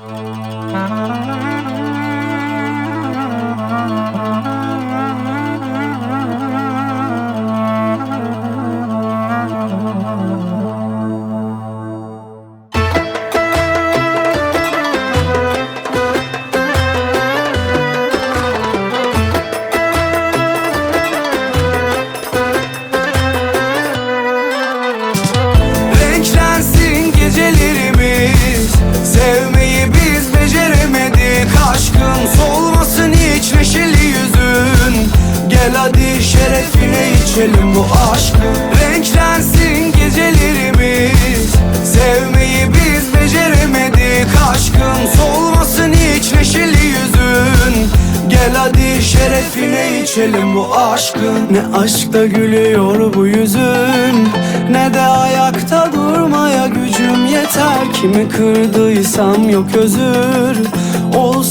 Renklensin şerefine içelim bu aşkı Renklensin gecelerimiz. Sevmeyi biz beceremedik Aşkın solmasın hiç neşeli yüzün. Gel hadi şerefine içelim bu aşkın Ne aşkta gülüyor bu yüzün. Ne de ayakta durmaya gücüm yeter. Kimi kırdıysam yok özür. Olsun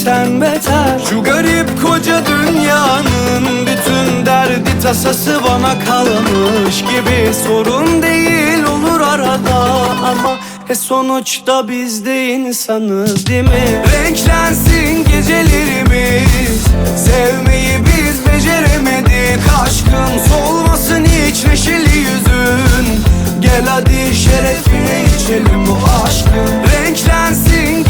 biritten beter. Şu garip koca dünyanın bütün derdi tasası bana kalmış gibi. Sorun değil olur arada ama e sonuçta biz de insanız değil mi? Renklensin gecelerimiz. Sevmeyi biz beceremedik. Aşkın solmasın hiç neşeli yüzün. Gel hadi şerefine içelim bu aşkın. Renklensin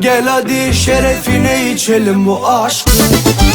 Gel hadi şerefine içelim bu aşkın